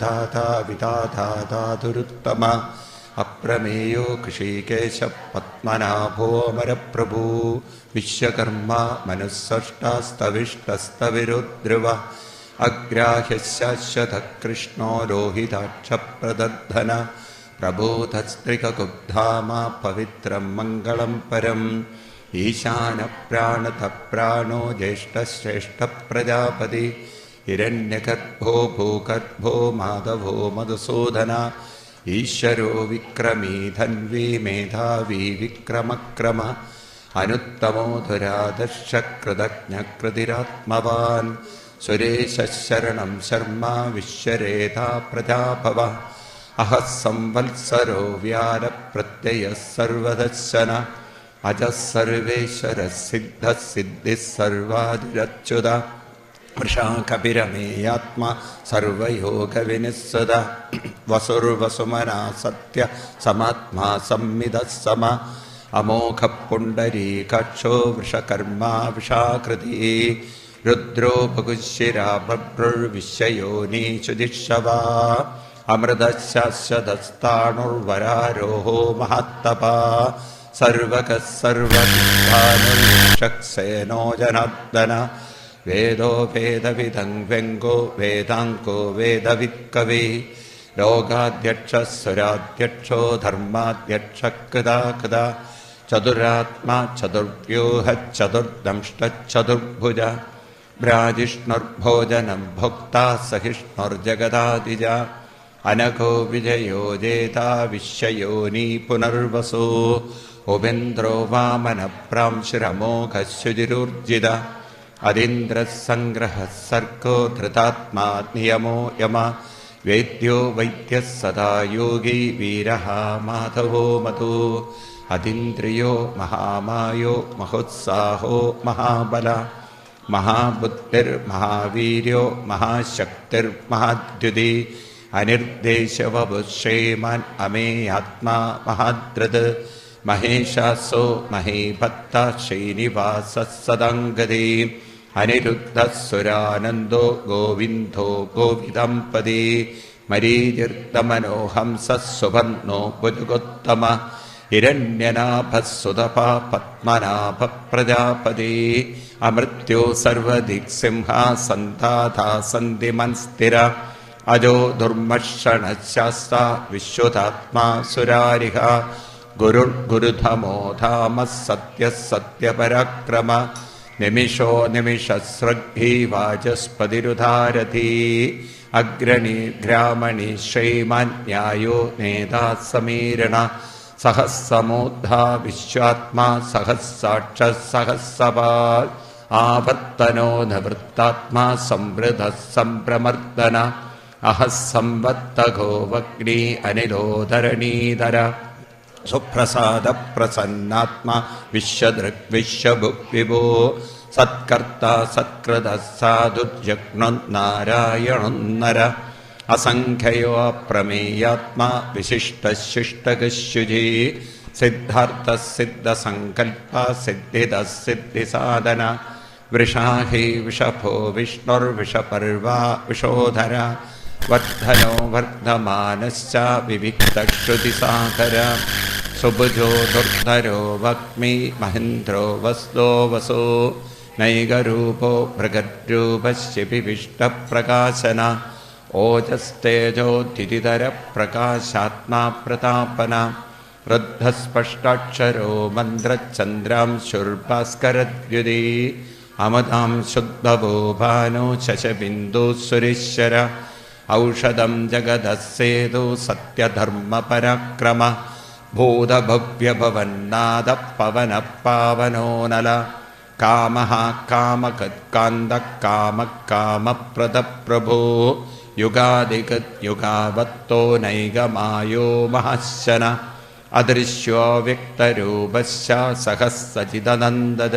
ധാതാ വിധാധാതുരുത്തമ അപ്രമേയോ കൃഷികേശ പത്മനാഭോമരപ്രഭൂ വിശ്വകർമ്മ മനുസ്സഷ്ടാസ്തവിഷ്ടസ്തവിരുദ്രുവ അഗ്രാഹ്യശാശ്വത കൃഷ്ണോ ലോഹിതാക്ഷപ്രദധന പ്രബോധസ്ത്രികുബ്ധാമ പവിത്രം മംഗളം പരം. ഈശാന പ്രാണത ഹിരണ്യഗർഭോ ഭൂഗർഭോ മാധവോ മധുസൂദന ഈശ്വരോ വിക്രമീ ധന്വീ മേധാവീ വിക്രമക്രമ അനുത്തമോ ധുരാദർശകൃതജ്ഞകൃതിരാത്മവാൻ സുരേശരണം ശർമ്മ വിശ്വരേതാ പ്രജാഭവ അഹ സംവത്സരോ വ്യാരപ്രത്യയ സർവദർശന അജ സർവേശ്വര സിദ്ധ സിദ്ധി സർവാതിരച്യുത വൃഷാകപിരമേയാത്മാ സർവയോഗവിനിസ്സത വസുർവസുമനാ സത്യ സമാത്മാ സംമിത സമ അമോഘ പുണ്ടരീകക്ഷോ വൃഷകർമാ വിഷാകൃതി രുദ്രോ ഭഗുശിരാ ബഭ്രുർവിശ്വയോനീശുദിഷവാ അമൃതശാശ്വതസ്ഥാണുർവരാരോഹോ മഹത്തപാ സർവക സർവക്ഷക്സേനോ ജനാർദ്ദന वेदो वेदविदं व्यङ्गो वेदाङ्को वेद रोगाध्यक्षः सुराध्यक्षो धर्माध्यक्षः कृदा कृदा चतुरात्मा चतुर्व्यूहच्चतुर्दंष्टच्चतुर्भुज भ्राजिष्णुर्भोजनं भोक्ता सहिष्णुर्जगदादिजा, अनघो विजयो जेता विश्वयोनी पुनर्वसो, उपेन्द्रो वामनप्रांशुरमोघशुजिरूर्जित अदीन्द्रः सङ्ग्रहः सर्गो धृतात्मा नियमो यम। वेद्यो वैद्यः सदा योगी वीरः माधवो मधु। अधीन्द्रियो महामायो महोत्साहो महाबल। महाबुद्धिर्महावीर्यो महाशक्तिर्महाद्विधि अनिर्देशवभुश्रीमान् अमेयात्मा महादृद् महेशासो महेभक्तः श्रीनिवासः सदाङ्गदीम् അനിരുദ്ധസുരാനന്ദോ ഗോവിന്ദോ ഗോവിദംപതി മരീചിർത്തമനോഹംസ സുവർണോ പുരുഗോത്തമ ഹിരണ്യനാഭസുതപ പത്മനാഭ പ്രജാപതി അമൃത്യോ സർവദിക്സിംഹാസന്താധാ സന്ധിമൻ സ്ഥിര അജോ ദുർമർഷണശാസ്ത വിശ്വതാത്മാ സുരാരിഹ ഗുരുർഗുരുധമോധാമ സത്യ സത്യപരാക്രമ നിമിഷോ നിമിഷസ്രഗ്ഭീ വാചസ്പതിരുധാരഥീ. അഗ്രണി ഗ്രാമണി ശ്രീമാൻ ന്യായോ നേതാ സമീരണ. സഹസ്സമോദ്ധാ വിശ്വാത്മാ സഹസാക്ഷ സഹസ്സപാൽ ആവർത്തനോ നിവൃത്താത്മാ സംവൃത സംഭ്രമർദ്ദന അഹസംവത്തഘോ വഗ്നി അനിലോധരണീധര. सुप्रसादप्रसन्नात्मा विश्वदृक् विश्वभुक्विभो सत्कर्ता सत्कृतः साधु जग्नारायणोन्नर असङ्ख्ययो प्रमेयात्मा विशिष्टः शिष्टगिश्युजी सिद्धार्थस्सिद्धसङ्कल्पसिद्धिदस्सिद्धिसाधना वृषा हि विषभो विष्णुर्विषपर्वा विषोधर വർദ്ധനോ വർദ്ധമാനശ്ച വിവിക്തശ്രുതിസാഗര. സുബുജോ ദുർധരോ വക്മി മഹേന്ദ്രോ വസ്തോ വസോ നൈകരൂപോ ഭൃഗരൂപശിപിവിഷ്ടപ്രകാശന ഓജസ്തേജോദ്ധിതര പ്രകാശാത്മാ പ്രതാപന. വൃദ്ധസ്പഷ്ടാക്ഷരോ മന്ത്രചന്ദ്രാംശുർഭാസ്കരദ്യുതി അമതാം ശുദ്ധഭൂഭാനോ ശശബിന്ദു സുരീശ്വര. औषधं जगदः सत्यधर्मपराक्रम भूतभव्यभवन्नादः पवनः पावनोऽनल कामः कामकत्कान्दः कामः कामप्रदप्रभो प्रभो नैगमायो महशन। अदृश्यो व्यक्तरूपश्च सहसचिदनन्दद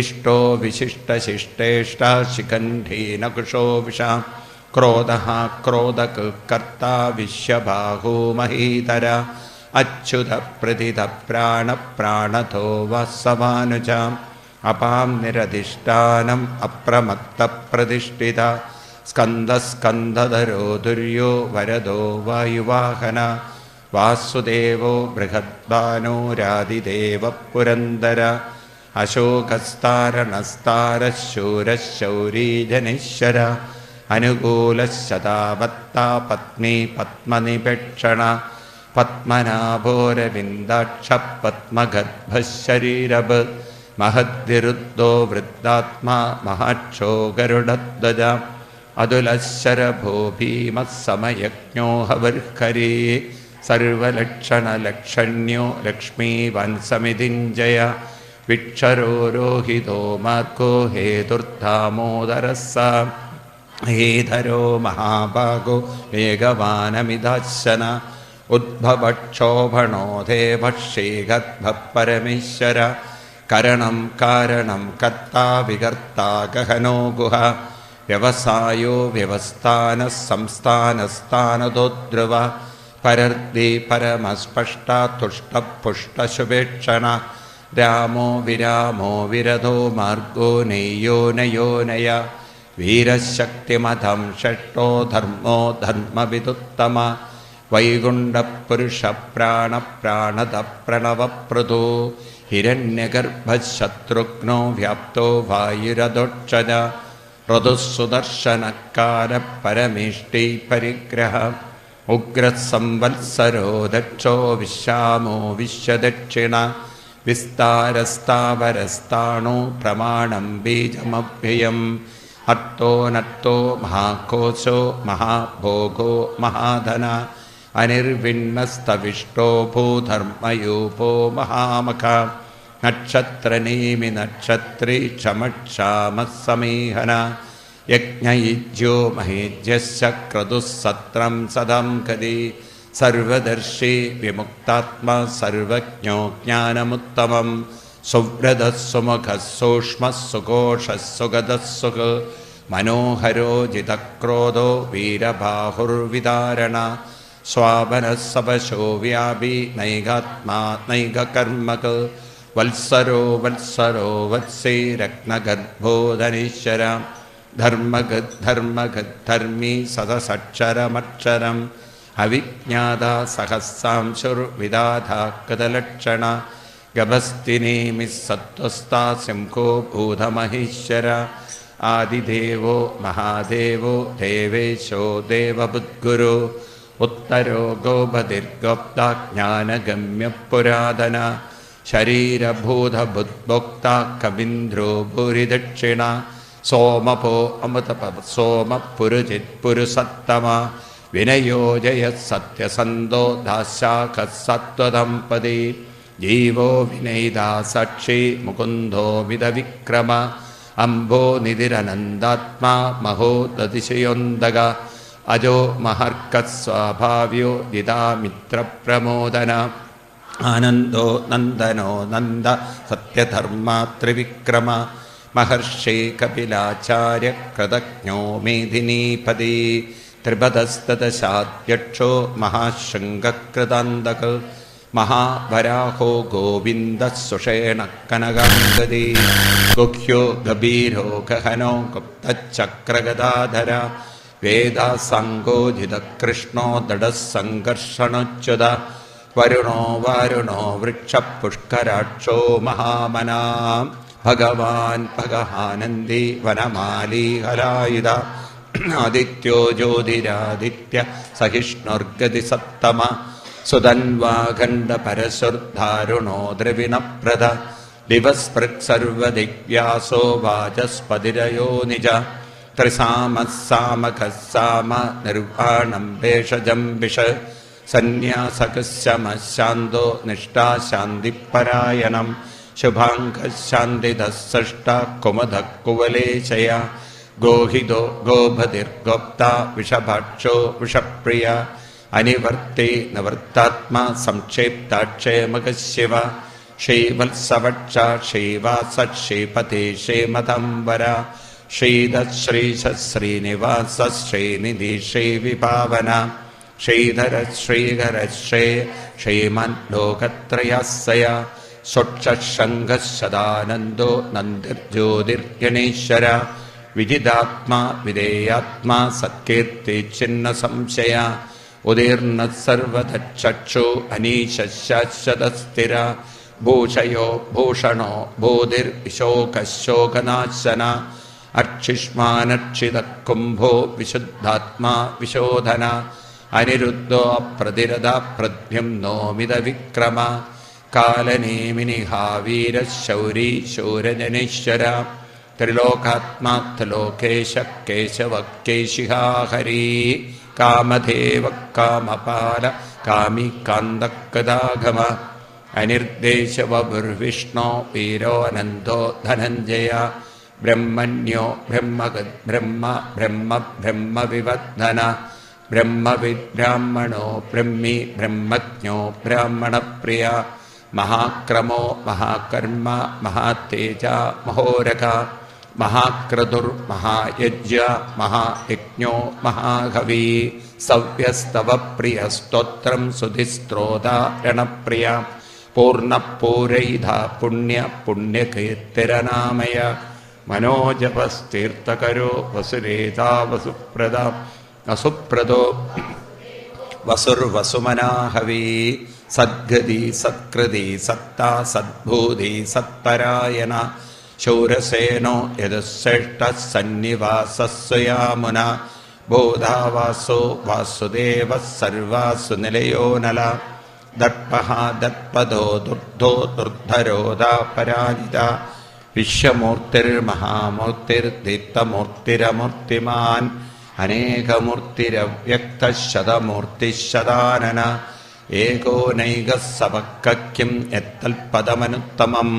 इष्टो विशिष्टशिष्टेष्टा शिखण्ठीनकुशो विषा। ക്രോധ ക്രോധക് കർത്ത വിശ്വബാഹോ മഹീതര. അച്യുത പ്രതിത പ്രാണപ്രാണതോ വസവാനുജ അപാം നിരധിഷ്ഠാനം അപ്രമത്ത പ്രതിഷ്ഠിത. സ്കന്ദസ്കന്ധധരോ ദുര്യോ വരദോ വായുവാഹന. വാസുദേവോ ബൃഹദ്ബാനോരാതിദേവ പുരന്ദര. അശോകസ്താരണസ്താരശൂരശൗരീജനീശ്വര. അനുകൂലശതാവത്താ പത്നി പത്മനിപേക്ഷണ പത്മനാഭോരവിന്ദാക്ഷ പത്മഗർഭശരീരഭ് മഹദ്വിരുദ്ധോ വൃദ്ധാത്മാ മഹാക്ഷോ ഗരുഡധ്വജ അതുലശരഭോ ഭീമസമയജ്ഞോ ഹവർഹരി സർവലക്ഷണലക്ഷണ്യോ ലക്ഷ്മീവൻസമിതിഞ്ജയ വിക്ഷരോരോഹിതോ മാർഗോ ഹേതുർധാമോദരസ ഹേധരോ മഹാഭാഗോ വേഗവാനമിതാശന ഉദ്ഭവക്ഷോഭണോ ദേവക്ഷേഗദ്ഭപരമേശ്വര കരണം കാരണം കർത്താ വികർത്താ ഗഹനോ ഗുഹ. വ്യവസായോ വ്യവസ്ഥാന സംസ്ഥാനസ്ഥാനതോ ധ്രുവ പരർദി പരമസ്പഷ്ട തുഷ്ടപുഷ്ടശുഭേക്ഷണ. രാമോ വിരാമോ വിരതോ മാർഗോ നെയ്യോ നയോ നയ. വീരശക്തിമതം ഷട്ടോ ധർമ്മോ ധർമ്മവിതുത്തമ വൈകുണ്ഠപുരുഷ പ്രാണ പ്രാണത പ്രണവപ്രദോ ഹിരണ്യഗർഭശത്രുഘ്നോ വ്യാപ്തോ വായുരദോക്ഷജ ഋതുസുദർശനക്കാര പരമേഷ്ടി പരിഗ്രഹ ഉഗ്രസംവത്സരോ ദക്ഷോ വിശ്യാമോ വിശ്വദക്ഷിണ. വിസ്താരസ്ഥാവരസ്ഥാണു പ്രമാണം ബീജമഭ്യയം. अत्तो नत्तो महाकोशो महाभोगो महाधन अनिर्विन्नस्तविष्टो भूधर्मयूपो महामख। नक्षत्रनेमि नक्षत्री क्षमक्षामः समेहन यज्ञयुज्यो महेज्यश्च क्रदुः सदं कदि सर्वदर्शी विमुक्तात्मा सर्वज्ञो ज्ञानमुत्तमम्। കതി സർവദർശി വിമുക്താത്മാ സർവജ്ഞോ ജ്ഞാനമുത്തമം സുവ്രതസ്സുമുഖസൂക്ഷ്മസുഘോഷസുഗതസുഖ മനോഹരോ ജിതക്രോധോ വീരബാഹുർവിതാരണ സ്വാപനസവശോ വ്യാപി നൈകാത്മാ നൈകകർമ്മക വത്സരോ വത്സരോ വത്സേ രത്നഗർഭോധനീശ്വര ധർമ്മഗത് ധർമ്മഗത് ധർമ്മി സദസക്ഷരമക്ഷരം അവിജ്ഞാത സഹസ്രാംശുർവിദാധ കൃതലക്ഷണ ഗഭസ്തിനേമി സത്വസ്ഥാ സിംഹോ ഭൂതമഹീശ്വര. ആദിദേവോ മഹാദേവോ ദേവേശോ ദേവബുദ്ഗുരു. ഉത്തരോ ഗോപതിർഗോപ്താജ്ഞാനഗമ്യപുരാതന ജ്ഞാനഗമ്യ പുരാതന ശരീരഭൂതബുദ്ഭോക്ത കവീന്ദ്രോ ഭൂരിദക്ഷിണ. സോമപോ അമൃതപ സോമ പുരുജിത് പുരുസത്തമ. വിനയോജയ സത്യസന്തോ ദാശാഖ സത്വദമ്പതി. ജീവോ വിനൈതാ സാക്ഷി മുകുന്ദോ മിതവിക്രമ അംബോ നിതിരനന്താത്മാ മഹോ ദതിശയോന്തക അജോ മഹർക്കസ്വാഭാവ്യോ ദിതാമിത്രപ്രമോദന ആനന്ദോ നന്ദനോ നന്ദ സത്യധർമാ ത്രിവിക്രമ മഹർഷി കപിലാചാര്യ കൃതജ്ഞോ മേധിനീപതി ത്രിപദസ്തദശാദ്യക്ഷോ മഹാശൃംഗകൃതാന്തക മഹാവരാഹോ ഗോവിന്ദ സുഷേണ കനകാംഗതി ഗുഹ്യോ ഗഭീരോ ഗഹനോ ഗുപ്തചക്രഗദാധര. വേദാസങ്കോജിത കൃഷ്ണോ ദടസംഘർഷണോച്യുത. വരുണോ വാരുണോ വൃക്ഷപുഷ്കരാക്ഷോ മഹാമനാ. ഭഗവാൻ ഭഗഹാനന്ദി വനമാലി ഹരായുധ ആദിത്യോ ജ്യോതിരാദിത്യ സഹിഷ്ണുർഗതി സത്തമ സുതൻവാഖണ്ഡ പരശുർധാരുണോ ദ്രവിണപ്രദ ദിവസ്പൃക്സർവദിവ്യാസോ വാചസ്പതിരയോ നിജ. ത്രിസാമസാമഖസാമ നിർവാണം ഭേഷജം വിഷ. സന്യാസകശമശാന്തോ നിഷ്ഠാശാന്തിപരായണം ശുഭാംഗശാന്തിദസ്സഷ്ട കുമധ കുവലേശയ ഗോഹിതോ ഗോപതിർഗോപ്ത വിഷഭാക്ഷോ വിഷപ്രിയ. അനിവർത്തി നിവർത്താത്മാ സംക്ഷേപ്താക്ഷേമക ശിവ ശ്രീവത്സവക്ഷ ശ്രീവാസ ശ്രീപതി ശ്രീമതംബര ശ്രീധശ്രീശ ശ്രീനിവാസ ശ്രീനിധി ശ്രീവിഭാവന ശ്രീധര ശ്രീകര ശ്രീ ശ്രീമൻ ലോകത്രയസ്സയ. സ്വക്ഷശങ്കസദാനന്ദോ നന്ദിർജ്യോതിർഗണേശ്വര. വിജിതാത്മാ വിധേയാത്മാ സത്കീർത്തി ചിന്ന സംശയ उदीर्णः सर्वधश्चक्षु अनीशतस्थिरा भूषयो भूषणो भूतिर्विशोकशोकनाशन। अक्षिष्मानर्क्षितः कुम्भो विशुद्धात्मा विशोधन। अनिरुद्धोऽप्रतिरधप्रद्युं नोमिदविक्रम कालनेमिनि हावीर शौरी शौरजनीश्वर। त्रिलोकात्मा त्रिलोकेशः केशवक्केशिहा हरी। കാമധേവ കാമപാല കാമി കാന്തകദാഗമ അനിർദ്ദേശവബുർവിഷ്ണോ വീരോനന്ദോ ധനഞ്ജയ. ബ്രഹ്മണ്യോ ബ്രഹ്മഗത് ബ്രഹ്മ ബ്രഹ്മ ബ്രഹ്മവിവർദ്ധന. ബ്രഹ്മവിബ്രാഹ്മണോ ബ്രഹ്മി ബ്രഹ്മജ്ഞോ ബ്രാഹ്മണപ്രിയ. മഹാക്രമോ മഹാകർമ്മ മഹാതേജ മഹോരക മഹാക്രതുർ മഹായജ്ഞ മഹായജ്ഞോ മഹാകവി സവ്യസ്തവ പ്രിയ സ്തോത്രം സുധിസ്ത്രോതാരണപ്രിയ പൂർണപൂരൈധ പുണ്യ പുണ്യകീർത്തിരനാമയ മനോജപസ്തീർത്ഥകരോ വസുരേതാ വസുപ്രദ വസുപ്രദോ വസുർവസുമനാഹവീ സദ്ഗതി സത്കൃതി സത്താ സദ്ഭൂതി സത്പരായണ ശൂരസേനോ യദുശ്രേഷ്ഠ സന്നിവാസസ്വയാമുന ബോധാവാസോ വാസുദേവ സർവാസു നിലയോ നല ദർപ്പഹ ദർപ്പദോ ദുർധോ ദുർധരോധാ പരാജിത വിശ്വമൂർത്തിർമഹാമൂർത്തിർദീപ്തമൂർത്തിരമൂർത്തിമാൻ അനേകമൂർത്തിരവ്യക്തശതമൂർത്തിശതാനന ഏകോനൈക സവക്കും എത്തൽപദമനുത്തമം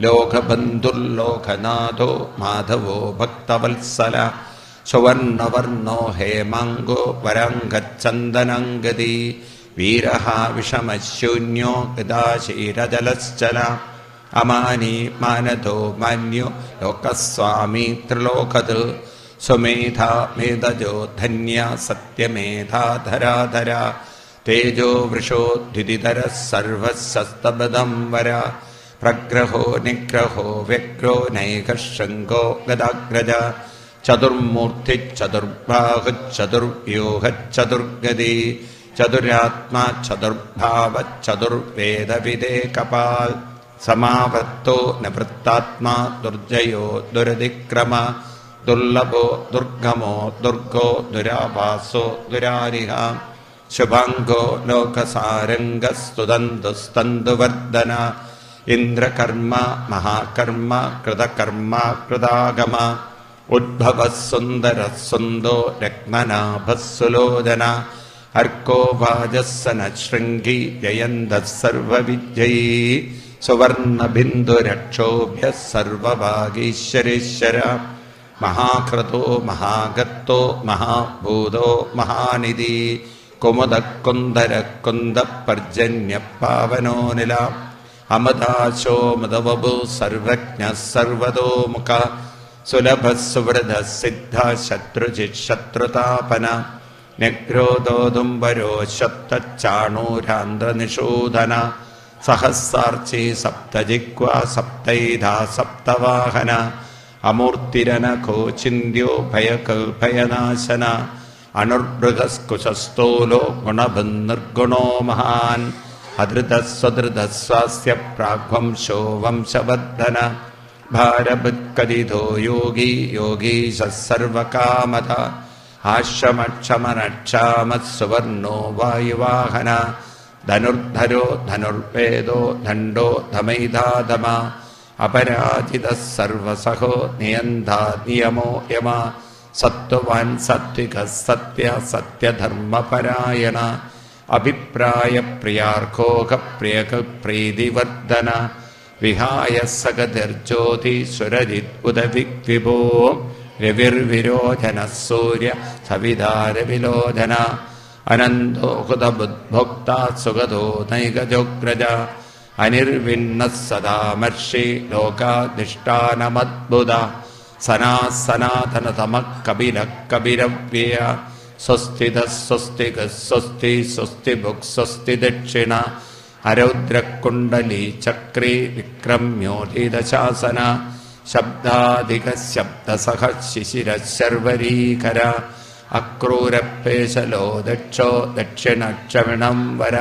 ലോകബന്ധുർലോകനാഥോ മാധവോ ഭക്തവത്സല. സുവർണവർണോ ഹേമാങ്കോ വരംഗച്ചന്ദനംഗതി. വീരഹ വിഷമശൂന്യോ ഗതാശീരജലശ്ചല അമാനി മാനതോ മാന്യോ ലോകസ്വാമി ത്രിലോകത്. സ്വമേധാ മേധജോ ധന്യ സത്യമേധാധരാധര. തേജോ വൃഷോ ദ്വിതിധര സർവസസ്തബദം വര. प्रग्रहो निग्रहो व्यग्रो नैकशृङ्गो गदाग्रज। चतुर्मूर्तिश्चतुर्बाहुश्चतुर्व्यूहश्चतुर्गति चतुरात्मा चतुर्भाव चतुर्वेदविदेकपाल्। समावर्तो नवृत्तात्मा दुर्जयो दुरधिक्रम दुर्लभो दुर्गमो दुर्गो दुराभासो दुरारिह। शुभाङ्गो लोकसारङ्गस्तुदन्तुस्तन्तुवर्धन ഇന്ദ്രകർമ്മ മഹാകർമ്മ കൃതകർമ്മ കൃതാഗമ ഉദ്ഭവസുന്ദരസ്വന്തോ സുന്ദര സുന്ദോ രത്നനാഭസുലോചന അർക്കോ വാജസ്സന ശൃംഗി ജയന്ത സർവവിജയീ സുവർണബിന്ദുരക്ഷോഭ്യ സർവഭാഗീശ്വരേശ്വര മഹാകൃതോ മഹാഗത്തോ മഹാഭൂതോ മഹാനിധി കുമുദക്കുന്ദരക്കുന്ദ പർജന്യ പാവനോ അമദാശോ മദവഭു സർവജ്ഞ സർവതോമുഖ സുലഭ സുവൃത സിദ്ധ ശത്രുജിത് ശത്രുതാപന ന്യഗ്രോദോദുംബരോ ശബ്ദച്ചാണൂരാന്ധ്രനിഷൂദന സഹസ്രാർച്ചി സപ്തജിഗ്വ സപ്തൈധ സപ്തവാഹന അമൂർത്തിരനഖോ ചിന്യോ ഭയകൽഭയനാശന അണുർഭൃഗസ്കുശസ്ഥൂലോ ഗുണഭന്നിർഗുണോ മഹാൻ अधृतस्वधृतस्वास्य प्राग्वंशो वंशवर्धन। भारभुत्कथितो योगी योगीशः सर्वकामथ आश्रमक्षमनक्षामः सुवर्णो वायुवाहन। धनुर्धरो धनुर्वेदो दण्डो धमैधाधमा अपराजितः सर्वसहो नियन्धा नियमो यमा। सत्त्ववान् सत्त्विकः सत्य सत्यधर्मपरायण। പ്രിയാർഘോക പ്രിയക പ്രീതിവർദ്ധന വിഹായ സഗതിർജ്യോതി സുരജിത് ഉദവിഗ്വിഭോ രവിർവിരോചന സൂര്യ സവിതാരവിലോചന അനന്തോ ഹുതബുദ്ഭോക്ത സുഗതോ നൈകജോഗ്രജ അനിർവിണ്ണ സദാമർഷി ലോകാധിഷ്ഠാനമദ്ഭുത സനാ സനാതനതമ കപില കപിരവ്യയ സ്വസ്തിത സ്വസ്തിക സ്വസ്തി സ്വസ്തി ഭുക് സ്വസ്തി ദക്ഷിണ അരൗദ്രകുണ്ടലി ചക്രീ വിക്രമ്യോധിതശാസന ശബ്ദസഹിശിര ശർവരീകര അക്രൂരപ്പേശലോ ദക്ഷോ ദക്ഷിണക്ഷമിണം വര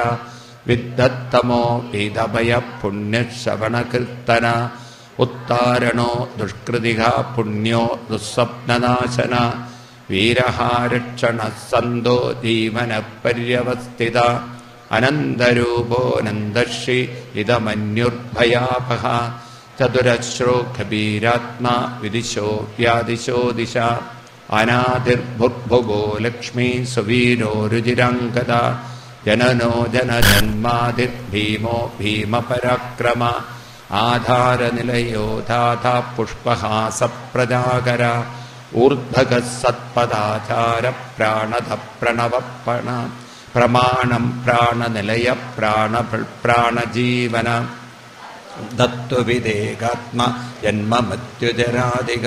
വിദ്ധത്തമോ വിധഭയ പുണ്യശ്രവണകീർത്തന ഉത്താരണോ ദുഷ്കൃതിക പുണ്യോ ദുസ്വപ്നനാശന വീരഹാരക്ഷണ സന്തോ ജീവന പര്യവസ്ഥിത അനന്തരൂപോനന്ദർഷി ഇതമന്യുർഭയാപഹ ചതുരശ്രോഖബീരാത്മാ വിദിശോ വ്യാദിശോ ദിശ അനാതിർഭുർഭുവോ ലക്ഷ്മീ സുവീരോ രുചിരംഗത ജനനോ ജനജന്മാതിർഭീമോ ഭീമപരാക്രമ ആധാരനിലയോ ധാതാ പുഷ്പഹാസപ്രജാകര ऊर्ध्वगः सत्पदाचारप्राणधप्रणवप्रण प्राण प्राणनिलयप्राणप्राणजीवन दत्तु विदेगात्म जन्म मृत्युजरादिग।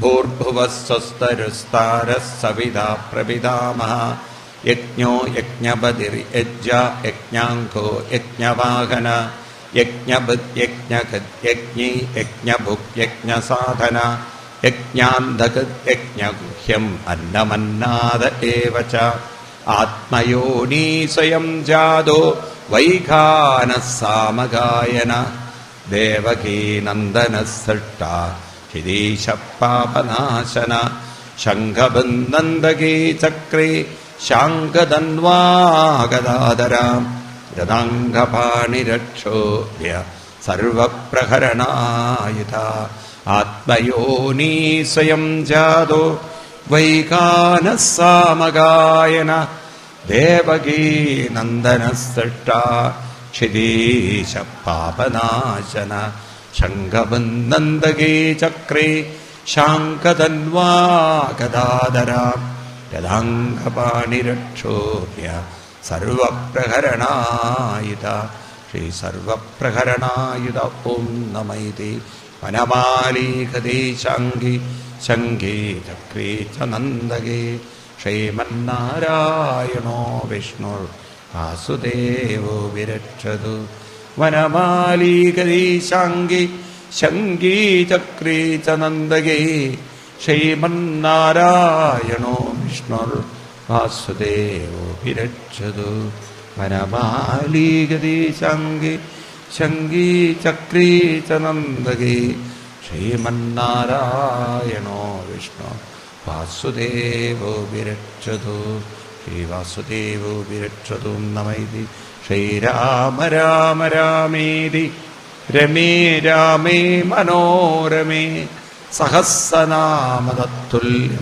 भूर्भुवः स्वस्तरुस्तारः सविधा प्रविदामः यज्ञो यज्ञपतिर्यज्ञ यज्ञाङ्को यज्ञवाहन। यज्ञभृद्यज्ञकृद्यज्ञी यज्ञभुक् यज्ञसाधन യജ്ഞകത് യജ്ഞി യജ്ഞഭുക് യജ്ഞസാധന യജ്ഞാന്ധകത് യജ്ഞഗുഹ്യം അന്നമന്നാദ ഏവ ച. ആത്മയോനീ സ്വയം ജാതോ വൈഖാന സാമഗായന ദേവകീ നന്ദന സൃഷ്ട ശിരീശ പാപനാശന ശംഖബന്ധന്തകീ ചക്രേ ശാങ്കതന്വാഗദാദര രഥാംഗപാണിരക്ഷോഭ്യ സർവപ്രഹരണായുധ. ആത്മയോനീ സ്വയം ജാതോ വൈകാന സാമഗായന ദേവകീ നന്ദന സൃഷ്ട ക്ഷിതീശ പാപനാശന ശംഖബന്ധന്തകീ ചക്രേ ശാങ്കതന്വാഗദാദര രഥാംഗപാണിരക്ഷോഭ്യ സർവപ്രഹരണായുധ ശ്രീ സർവപ്രഹരണായുധ ഓം നമൈതി വനമാലീകതേ ശാങ്കി ശങ്കേ ചക്രേ ച നന്ദകേ ശ്രീമന്നാരായണോ വിഷ്ണുർ വാസുദേവോ വിരക്ഷതു. വനമാലീകതേ ശാങ്കി ശങ്കീ ചക്രേ ച നന്ദകേ ശ്രീമന്നാരായണോ വിഷ്ണുർ വാസുദേവോ വിരക്ഷതു. വനമാലീകതേ ശങ്കീ ചക്രീ ച നന്ദകേ ശ്രീമന്നാരായണോ വിഷ്ണു. വാസുദേവോ വിരക്ഷതു. ശ്രീവാസുദേവോ വിരക്ഷതു നമൈതി. ശ്രീരാമ രാമ രാമേതി. രമേ രാമേ മനോരമേ. സഹസ്രനാമതത്തുല്യം